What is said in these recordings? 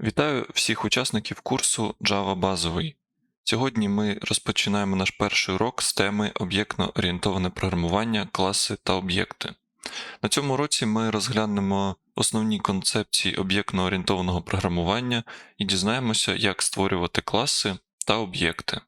Вітаю всіх учасників курсу Java базовий. Сьогодні ми розпочинаємо наш перший урок з теми об'єктно-орієнтоване програмування, класи та об'єкти. На цьому уроці ми розглянемо основні концепції об'єктно-орієнтованого програмування і дізнаємося, як створювати класи та об'єкти.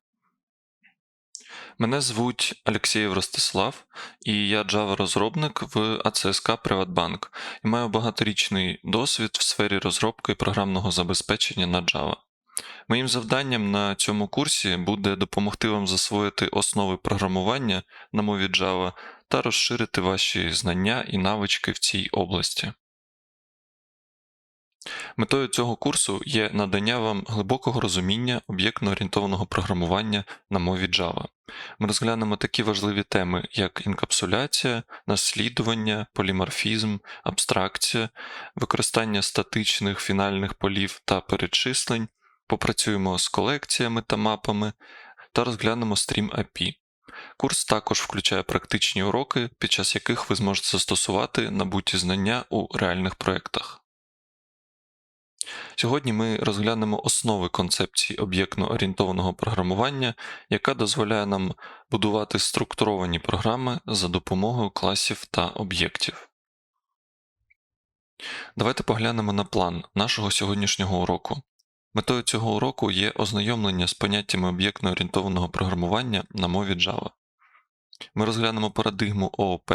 Мене звуть Алексєєв Ростислав, і я Java-розробник в АЦСК Приватбанк і маю багаторічний досвід в сфері розробки програмного забезпечення на Java. Моїм завданням на цьому курсі буде допомогти вам засвоїти основи програмування на мові Java та розширити ваші знання і навички в цій області. Метою цього курсу є надання вам глибокого розуміння об'єктно-орієнтованого програмування на мові Java. Ми розглянемо такі важливі теми, як інкапсуляція, наслідування, поліморфізм, абстракція, використання статичних фінальних полів та перечислень, попрацюємо з колекціями та мапами та розглянемо Stream API. Курс також включає практичні уроки, під час яких ви зможете застосувати набуті знання у реальних проєктах. Сьогодні ми розглянемо основи концепції об'єктно-орієнтованого програмування, яка дозволяє нам будувати структуровані програми за допомогою класів та об'єктів. Давайте поглянемо на план нашого сьогоднішнього уроку. Метою цього уроку є ознайомлення з поняттями об'єктно-орієнтованого програмування на мові Java. Ми розглянемо парадигму ООП,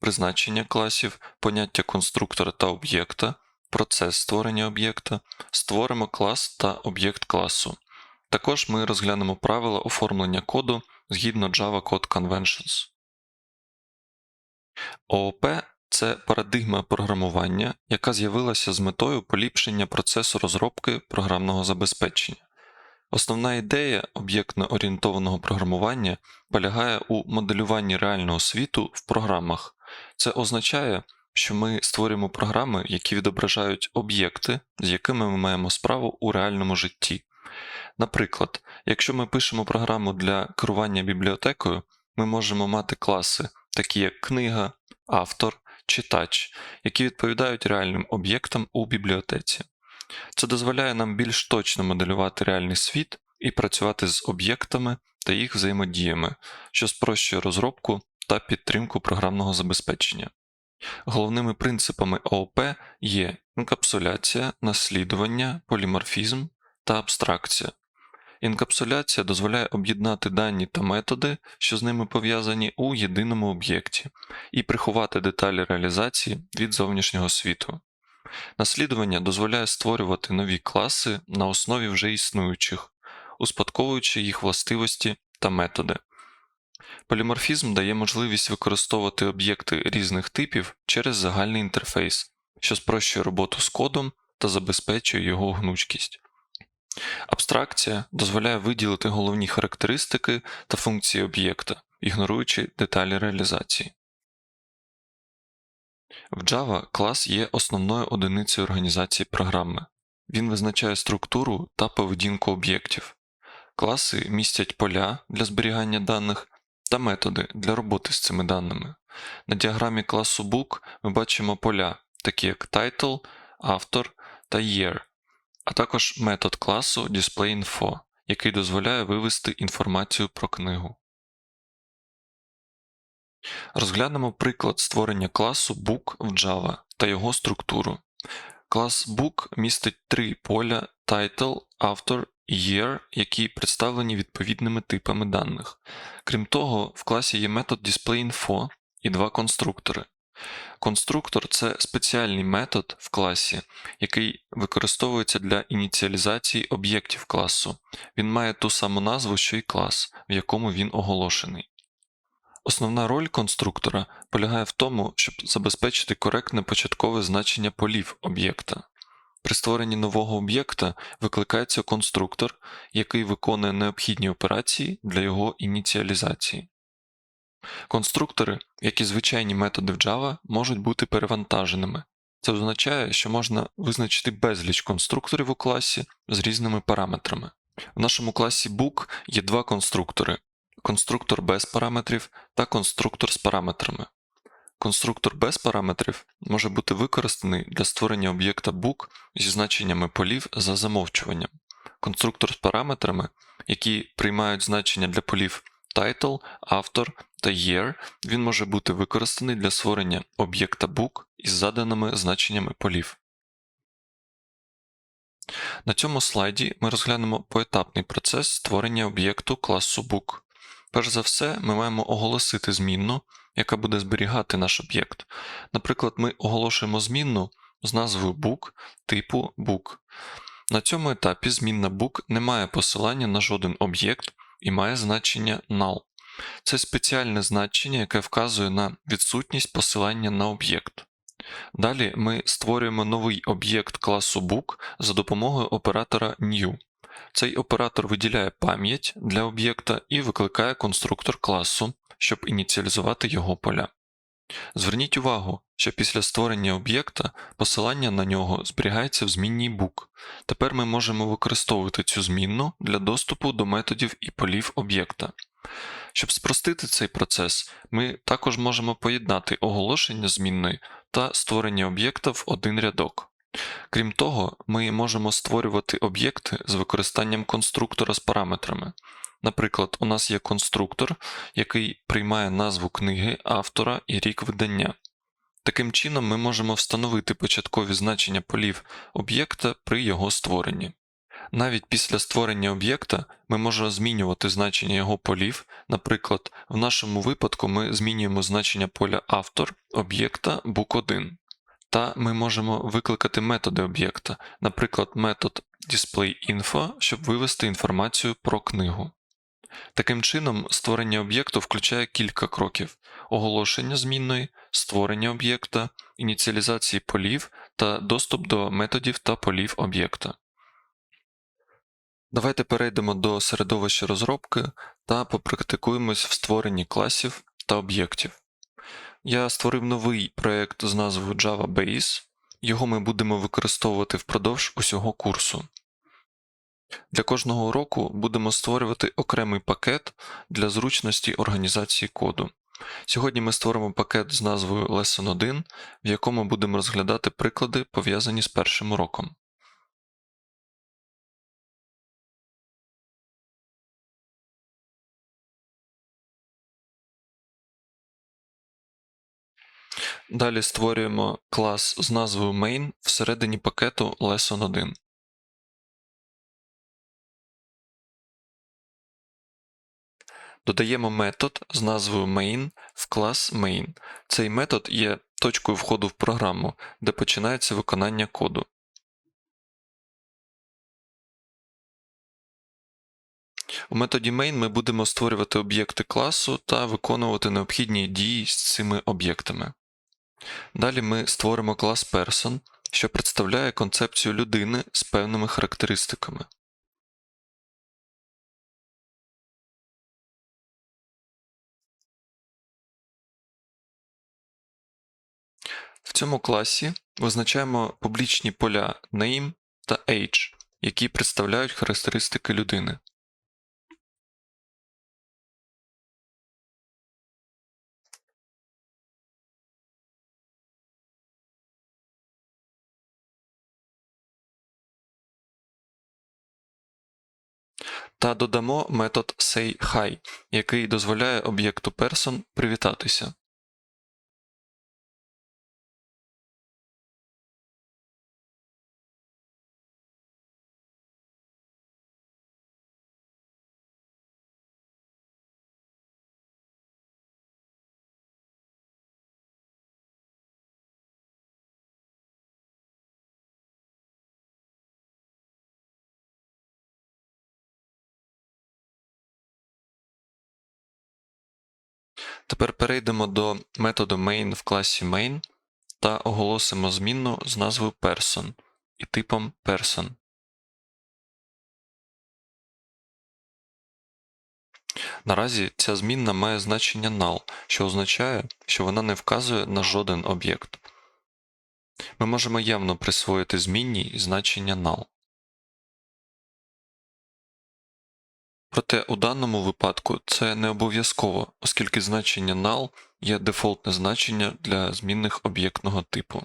призначення класів, поняття конструктора та об'єкта, процес створення об'єкта, створимо клас та об'єкт класу. Також ми розглянемо правила оформлення коду згідно Java Code Conventions. ООП це парадигма програмування, яка з'явилася з метою поліпшення процесу розробки програмного забезпечення. Основна ідея об'єктно-орієнтованого програмування полягає у моделюванні реального світу в програмах. Це означає, що ми створюємо програми, які відображають об'єкти, з якими ми маємо справу у реальному житті. Наприклад, якщо ми пишемо програму для керування бібліотекою, ми можемо мати класи, такі як книга, автор, читач, які відповідають реальним об'єктам у бібліотеці. Це дозволяє нам більш точно моделювати реальний світ і працювати з об'єктами та їх взаємодіями, що спрощує розробку та підтримку програмного забезпечення. Головними принципами ООП є інкапсуляція, наслідування, поліморфізм та абстракція. Інкапсуляція дозволяє об'єднати дані та методи, що з ними пов'язані у єдиному об'єкті, і приховати деталі реалізації від зовнішнього світу. Наслідування дозволяє створювати нові класи на основі вже існуючих, успадковуючи їх властивості та методи. Поліморфізм дає можливість використовувати об'єкти різних типів через загальний інтерфейс, що спрощує роботу з кодом та забезпечує його гнучкість. Абстракція дозволяє виділити головні характеристики та функції об'єкта, ігноруючи деталі реалізації. В Java клас є основною одиницею організації програми. Він визначає структуру та поведінку об'єктів. Класи містять поля для зберігання даних та методи для роботи з цими даними. На діаграмі класу Book ми бачимо поля, такі як Title, Автор та Year, а також метод класу DisplayInfo, який дозволяє вивести інформацію про книгу. Розглянемо приклад створення класу Book в Java та його структуру. Клас Book містить три поля Title, і Year, які представлені відповідними типами даних. Крім того, в класі є метод DisplayInfo і два конструктори. Конструктор це спеціальний метод в класі, який використовується для ініціалізації об'єктів класу. Він має ту саму назву, що й клас, в якому він оголошений. Основна роль конструктора полягає в тому, щоб забезпечити коректне початкове значення полів об'єкта. При створенні нового об'єкта викликається конструктор, який виконує необхідні операції для його ініціалізації. Конструктори, як і звичайні методи в Java, можуть бути перевантаженими. Це означає, що можна визначити безліч конструкторів у класі з різними параметрами. В нашому класі Book є два конструктори конструктор без параметрів та конструктор з параметрами. Конструктор без параметрів може бути використаний для створення об'єкта book зі значеннями полів за замовчуванням. Конструктор з параметрами, які приймають значення для полів title, автор та year, він може бути використаний для створення об'єкта book із заданими значеннями полів. На цьому слайді ми розглянемо поетапний процес створення об'єкту класу book. Перш за все, ми маємо оголосити змінну, яка буде зберігати наш об'єкт. Наприклад, ми оголошуємо змінну з назвою book типу book. На цьому етапі змінна book не має посилання на жоден об'єкт і має значення null. Це спеціальне значення, яке вказує на відсутність посилання на об'єкт. Далі ми створюємо новий об'єкт класу book за допомогою оператора new. Цей оператор виділяє пам'ять для об'єкта і викликає конструктор класу, щоб ініціалізувати його поля. Зверніть увагу, що після створення об'єкта посилання на нього зберігається в змінній book. Тепер ми можемо використовувати цю змінну для доступу до методів і полів об'єкта. Щоб спростити цей процес, ми також можемо поєднати оголошення змінної та створення об'єкта в один рядок. Крім того, ми можемо створювати об'єкти з використанням конструктора з параметрами. Наприклад, у нас є конструктор, який приймає назву книги, автора і рік видання. Таким чином, ми можемо встановити початкові значення полів об'єкта при його створенні. Навіть після створення об'єкта ми можемо змінювати значення його полів. Наприклад, в нашому випадку ми змінюємо значення поля автор об'єкта book1. Та ми можемо викликати методи об'єкта, наприклад, метод displayInfo, щоб вивести інформацію про книгу. Таким чином, створення об'єкту включає кілька кроків: оголошення змінної, створення об'єкта, ініціалізації полів та доступ до методів та полів об'єкта. Давайте перейдемо до середовища розробки та попрактикуємось в створенні класів та об'єктів. Я створив новий проєкт з назвою Java Base, його ми будемо використовувати впродовж усього курсу. Для кожного уроку будемо створювати окремий пакет для зручності організації коду. Сьогодні ми створимо пакет з назвою Lesson 1, в якому будемо розглядати приклади, пов'язані з першим уроком. Далі створюємо клас з назвою main всередині пакету Lesson 1. Додаємо метод з назвою main в клас main. Цей метод є точкою входу в програму, де починається виконання коду. У методі main ми будемо створювати об'єкти класу та виконувати необхідні дії з цими об'єктами. Далі ми створимо клас Person, що представляє концепцію людини з певними характеристиками. Цьому класі визначаємо публічні поля name та age, які представляють характеристики людини. Та додамо метод sayHi, який дозволяє об'єкту person привітатися. Тепер перейдемо до методу main в класі main та оголосимо змінну з назвою person і типом person. Наразі ця змінна має значення null, що означає, що вона не вказує на жоден об'єкт. Ми можемо явно присвоїти змінній значення null. Проте у даному випадку це не обов'язково, оскільки значення null є дефолтне значення для змінних об'єктного типу.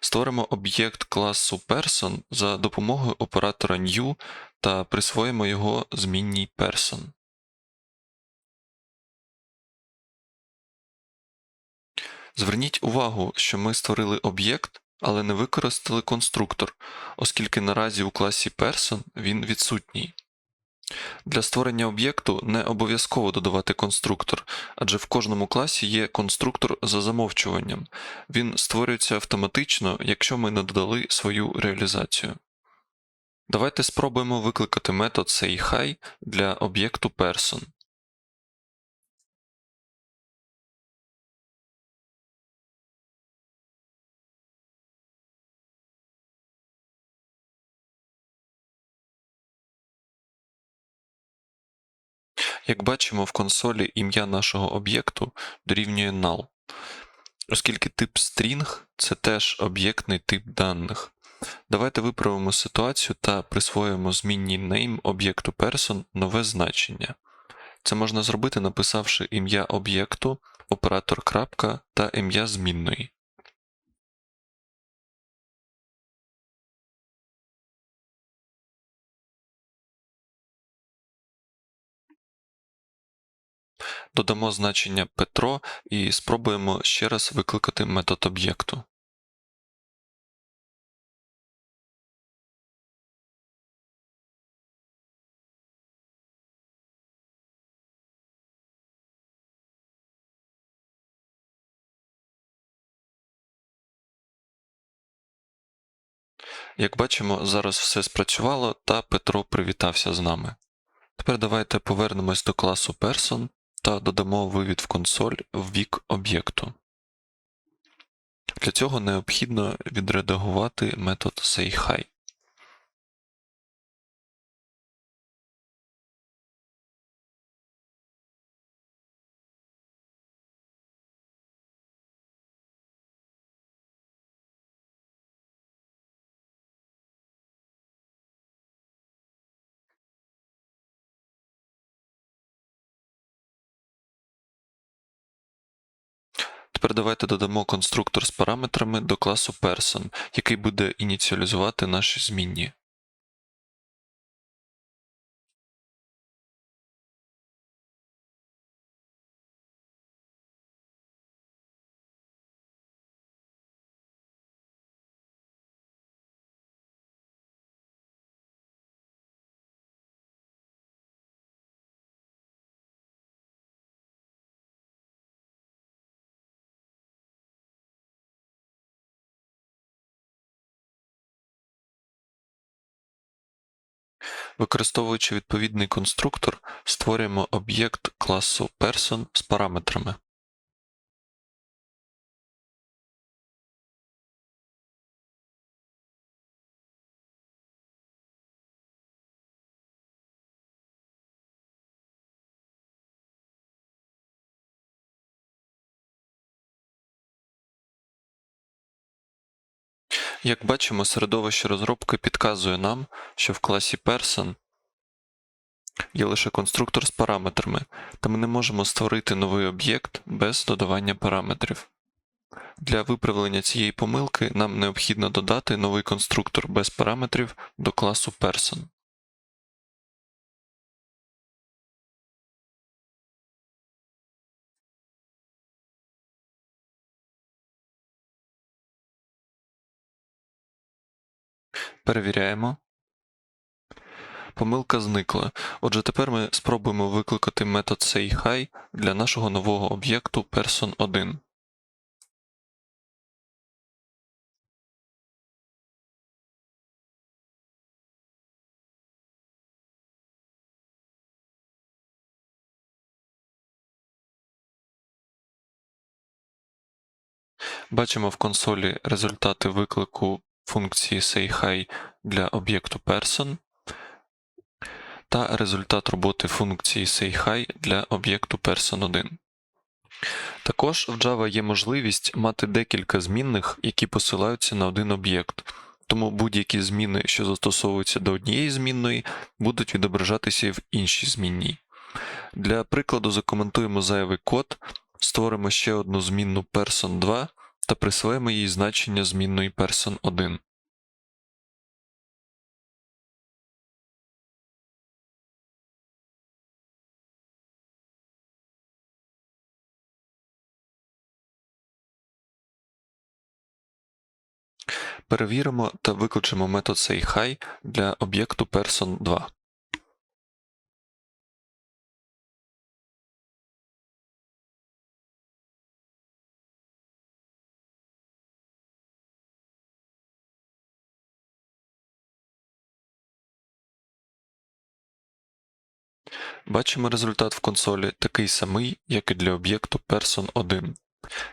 Створимо об'єкт класу person за допомогою оператора new та присвоїмо його змінній person. Зверніть увагу, що ми створили об'єкт, але не використали конструктор, оскільки наразі у класі person він відсутній. Для створення об'єкту не обов'язково додавати конструктор, адже в кожному класі є конструктор за замовчуванням. Він створюється автоматично, якщо ми не додали свою реалізацію. Давайте спробуємо викликати метод sayHi для об'єкту person. Як бачимо в консолі ім'я нашого об'єкту дорівнює null, оскільки тип string це теж об'єктний тип даних. Давайте виправимо ситуацію та присвоїмо змінній name об'єкту person нове значення. Це можна зробити, написавши ім'я об'єкту, оператор крапка та ім'я змінної. Додамо значення Петро і спробуємо ще раз викликати метод об'єкту. Як бачимо, зараз все спрацювало та Петро привітався з нами. Тепер давайте повернемось до класу Person та додамо вивід в консоль в вік об'єкту. Для цього необхідно відредагувати метод sayHi. Тепер давайте додамо конструктор з параметрами до класу person, який буде ініціалізувати наші змінні. Використовуючи відповідний конструктор, створюємо об'єкт класу person з параметрами. Як бачимо, середовище розробки підказує нам, що в класі person є лише конструктор з параметрами, та ми не можемо створити новий об'єкт без додавання параметрів. Для виправлення цієї помилки нам необхідно додати новий конструктор без параметрів до класу person. Перевіряємо. Помилка зникла. Отже, тепер ми спробуємо викликати метод sayHi для нашого нового об'єкту person1. Бачимо в консолі результати виклику функції sayHi для об'єкту person та результат роботи функції sayHi для об'єкту person1. Також в Java є можливість мати декілька змінних, які посилаються на один об'єкт. тому будь-які зміни, що застосовуються до однієї змінної, будуть відображатися і в іншій змінній. Для прикладу закоментуємо зайвий код, створимо ще одну змінну person2 та присвоїмо їй значення змінної person1. Перевіримо та викличемо метод sayHi для об'єкту person2. Бачимо результат в консолі такий самий, як і для об'єкту person1.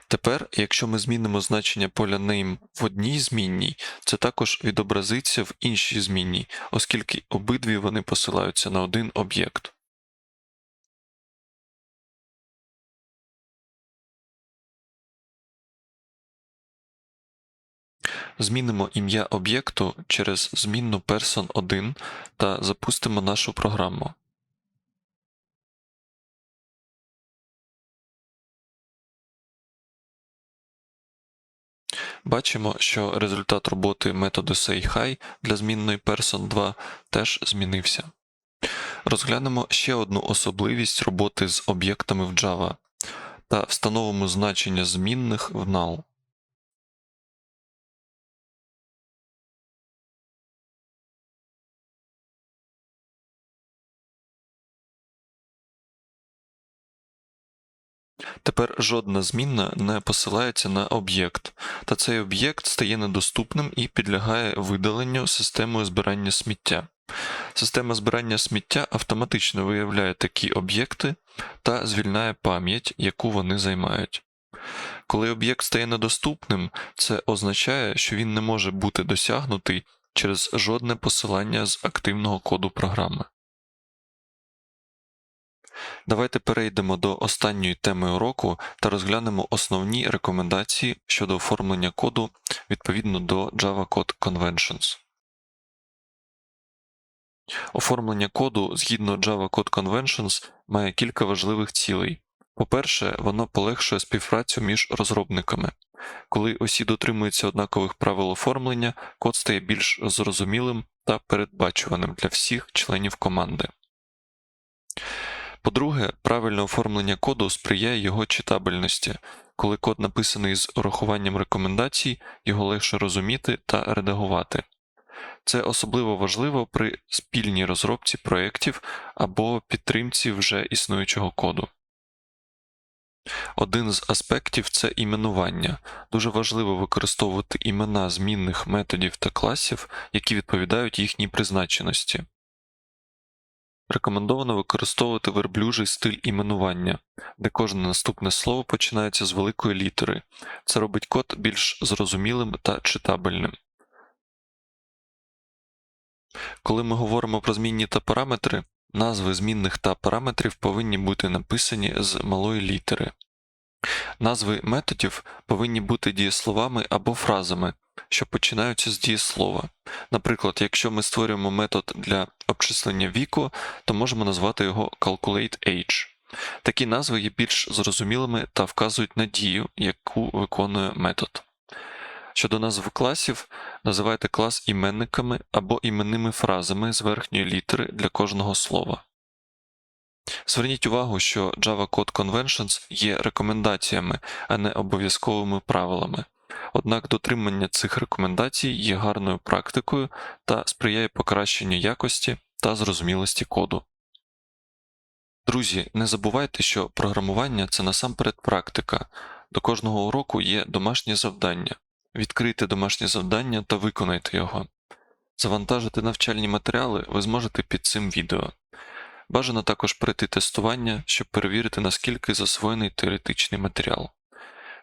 Тепер, якщо ми змінимо значення поля name в одній змінній, це також відобразиться в іншій змінній, оскільки обидві вони посилаються на один об'єкт. Змінимо ім'я об'єкту через змінну person1 та запустимо нашу програму. Бачимо, що результат роботи методу sayHi для змінної person2 теж змінився. Розглянемо ще одну особливість роботи з об'єктами в Java та встановимо значення змінних в null. Тепер жодна змінна не посилається на об'єкт, та цей об'єкт стає недоступним і підлягає видаленню системою збирання сміття. Система збирання сміття автоматично виявляє такі об'єкти та звільняє пам'ять, яку вони займають. Коли об'єкт стає недоступним, це означає, що він не може бути досягнутий через жодне посилання з активного коду програми. Давайте перейдемо до останньої теми уроку та розглянемо основні рекомендації щодо оформлення коду відповідно до Java Code Conventions. Оформлення коду згідно Java Code Conventions має кілька важливих цілей. По-перше, воно полегшує співпрацю між розробниками. Коли усі дотримуються однакових правил оформлення, код стає більш зрозумілим та передбачуваним для всіх членів команди. По-друге, правильне оформлення коду сприяє його читабельності. Коли код написаний з урахуванням рекомендацій, його легше розуміти та редагувати. Це особливо важливо при спільній розробці проєктів або підтримці вже існуючого коду. Один з аспектів це іменування. Дуже важливо використовувати імена змінних методів та класів, які відповідають їхній призначеності. Рекомендовано використовувати верблюжий стиль іменування, де кожне наступне слово починається з великої літери. Це робить код більш зрозумілим та читабельним. Коли ми говоримо про змінні та параметри, назви змінних та параметрів повинні бути написані з малої літери. Назви методів повинні бути дієсловами або фразами, що починаються з дієслова. Наприклад, якщо ми створюємо метод для обчислення віку, то можемо назвати його CalculateAge. Такі назви є більш зрозумілими та вказують на дію, яку виконує метод. Щодо назв класів, називайте клас іменниками або іменними фразами з верхньої літери для кожного слова. Зверніть увагу, що Java Code Conventions є рекомендаціями, а не обов'язковими правилами. Однак дотримання цих рекомендацій є гарною практикою та сприяє покращенню якості та зрозумілості коду. Друзі, не забувайте, що програмування це насамперед практика. До кожного уроку є домашнє завдання. Відкрийте домашнє завдання та виконайте його. Завантажити навчальні матеріали ви зможете під цим відео. Бажано також пройти тестування, щоб перевірити, наскільки засвоєний теоретичний матеріал.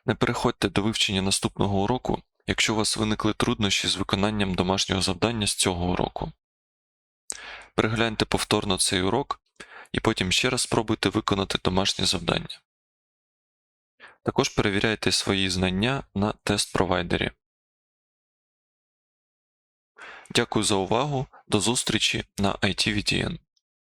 Не переходьте до вивчення наступного уроку, якщо у вас виникли труднощі з виконанням домашнього завдання з цього уроку. Перегляньте повторно цей урок і потім ще раз спробуйте виконати домашнє завдання. Також перевіряйте свої знання на тест-провайдері. Дякую за увагу. До зустрічі на ITVTN.